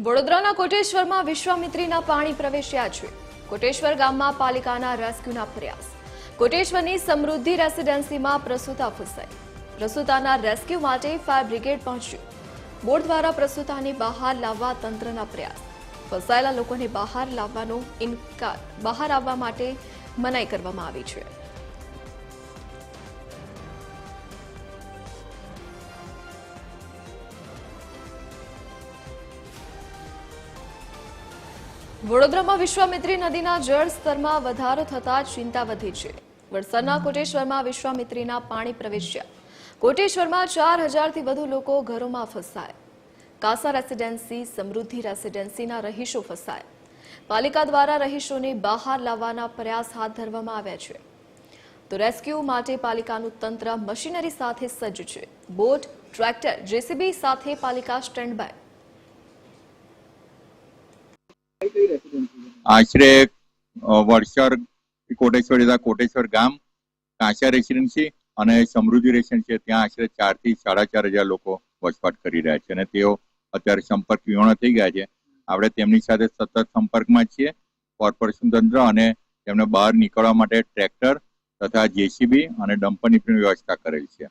વડોદરાના કોટેશ્વરમાં વિશ્વામિત્રીના પાણી પ્રવેશ્યા છે. કોટેશ્વર ગામમાં પાલિકાના રેસ્ક્યુના પ્રયાસ. કોટેશ્વરની સમૃદ્ધિ રેસિડેન્સીમાં પ્રસૂતા ફસાઈ. પ્રસૂતાના રેસ્ક્યુ માટે ફાયર બ્રિગેડ પહોંચ્યું. બોર્ડ દ્વારા પ્રસૂતાને બહાર લાવવા તંત્રના પ્રયાસ. ફસાયેલા લોકોને બહાર લાવવાનો ઇનકાર બહાર આવવા માટે મનાઈ કરવામાં આવી છે. વડોદરામાં વિશ્વામિત્રી નદીના જળ સ્તરમાં વધારો થતા ચિંતા વધી છે. વડસરના કોટેશ્વરમાં વિશ્વામિત્રીના પાણી પ્રવેશ્યા. કોટેશ્વરમાં ચાર હજારથી વધુ લોકો ઘરોમાં ફસાયા. કાસા રેસિડેન્સી, સમૃદ્ધિ રેસિડેન્સીના રહીશો ફસાયા. પાલિકા દ્વારા રહીશોને બહાર લાવવાના પ્રયાસ હાથ ધરવામાં આવ્યા છે. તો રેસ્ક્યુ માટે પાલિકાનું તંત્ર મશીનરી સાથે સજ્જ છે. બોટ, ટ્રેક્ટર, જેસીબી સાથે પાલિકા સ્ટેન્ડ બાય આશરે વડસર, કોટેશ્વર કોટેશ્વર ગામ કાંસા રેસિડેન્સી અને સમૃદ્ધિ રેસિડેન્સી ત્યાં આશરે ચારથી સાડા ચાર હજાર લોકો વસવાટ કરી રહ્યા છે અને તેઓ અત્યારે સંપર્ક વિહોણા થઈ ગયા છે. આપણે તેમની સાથે સતત સંપર્કમાં છીએ. કોર્પોરેશન તંત્ર અને તેમને બહાર નીકળવા માટે ટ્રેક્ટર તથા જેસીબી અને ડમ્પરની પણ વ્યવસ્થા કરેલ છે.